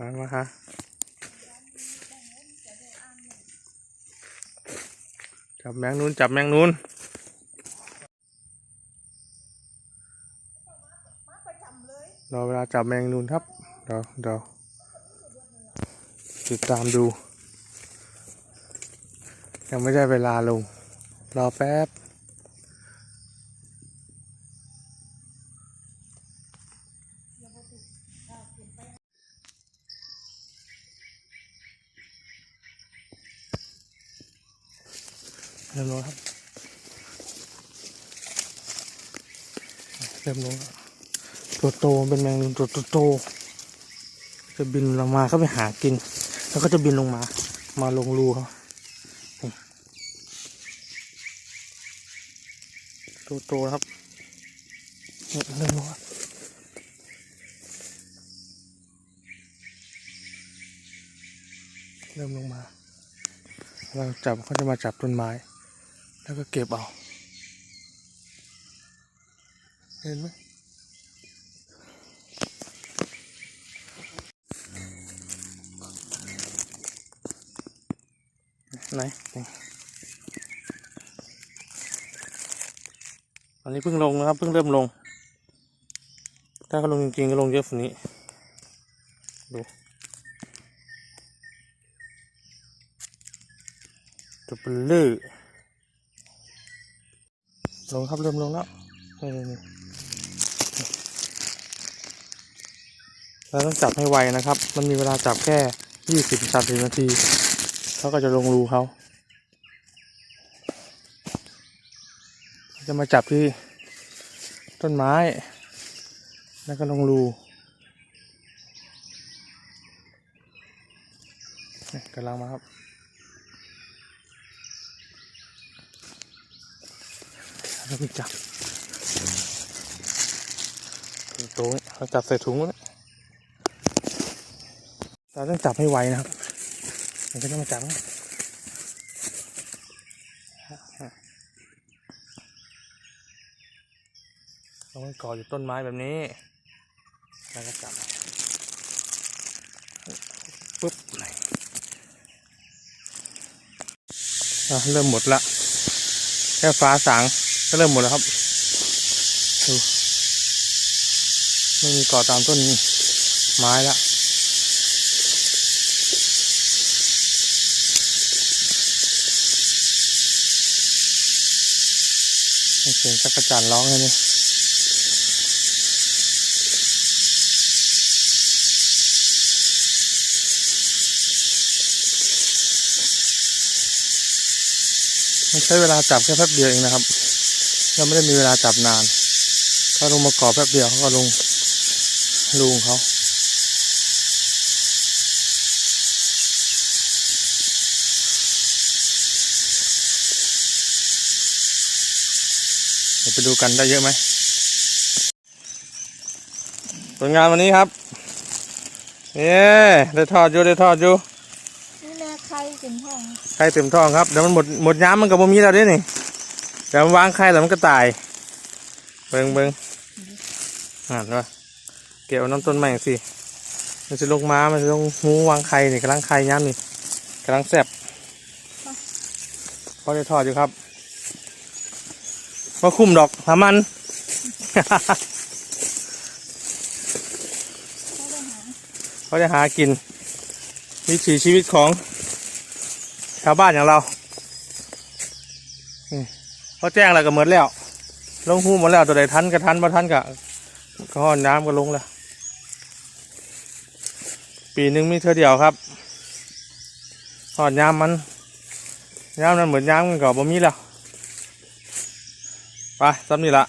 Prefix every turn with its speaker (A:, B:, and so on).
A: มามาฮะจับแมงนูนจับแมงนูนรอเวลาจับแมงนูนครับเดี๋ยวเดี๋ยวติดตามดู ยังไม่ได้เวลาลง รอแป๊บ เริ่มลงครับ เริ่มลงตัวโตเป็นแมงมุมตัวโตจะบินลงมาก็ไปหากิน แล้วก็จะบินลงมา มาลงรูเขาโตัวโตครับเริ่มลงเริ่มลงมา เราจับเขาจะมาจับต้นไม้ แล้วก็เก็บเอา เห็นไหมไหนอันนี้เพิ่งลงนะครับ เพิ่งเริ่มลง ถ้าเขาลงจริงๆก็ลงเยอะกว่านี้ ดูตัวเปลือ ลงครับเริ่มลงแล้วนี่นี่เราต้องจับให้ไวนะครับ มันมีเวลาจับแค่ยี่สิบสามสิบนาทีเขาก็จะลงรูเขาจะมาจับที่ต้นไม้ แล้วก็ลงรูกำลังมาครับ แล้วก็จับตัวนี้เราจับใส่ถุงแล้วเราต้องจับให้ไวนะครับมันก็จะมาจับเราต้องก่ออยู่ต้นไม้แบบนี้ แล้วก็จับปุ๊บไหนเริ่มหมดละ แค่ฟ้าสาง ก็เริ่มหมดแล้วครับดูไม่มีเกาะตามต้นไม้แล้วเสียงจักรจันทร์ร้องเลยนี่มันใช้เวลาจับแค่แป๊บเดียวเองนะครับ เราไม่ได้มีเวลาจับนานเขาลงมาเกาะแป๊บเดียวเขาก็ลงลุงเขาเดี๋ยวไปดูกันได้เยอะไหมผลงานวันนี้ครับเย้ได้ทอดอยู่ได้ทอดอยู่
B: นี่แม่ไข่เป็นห้อง
A: ไข่เต็มท้องครับเดี๋ยวมันหมดหมดย้ำมันกับบ่มีแล้วเด้นี่ เดี๋ยวมันวางไข่แล้วมันก็ตาย เบิงเบิงอ่านว่าเกี่ยวน้ำต้นใหม่สิมันจะลงมามันจะลงหูวางไข่นี่กำลังไข่ย้ำนี่กำลังแซ่บพอจะทอดอยู่ครับว่าคุ้มดอกหามัน
B: เขาไปหา
A: เขาจะหากินวิถีชีวิตของชาวบ้านอย่างเรา นี่เขาแจ้งอะไรก็หมดแล้ว ลงหูหมดแล้วตัวใดทันก็ทันบ่ทันก็ก็ห้อนน้ำก็ลงแล้ว ปีหนึ่งมีเท่าเดียวครับหอดยามมันยามนั้นเหมือนยามกันก็บ่มีแล้ว ไปซ้ำนี่ละ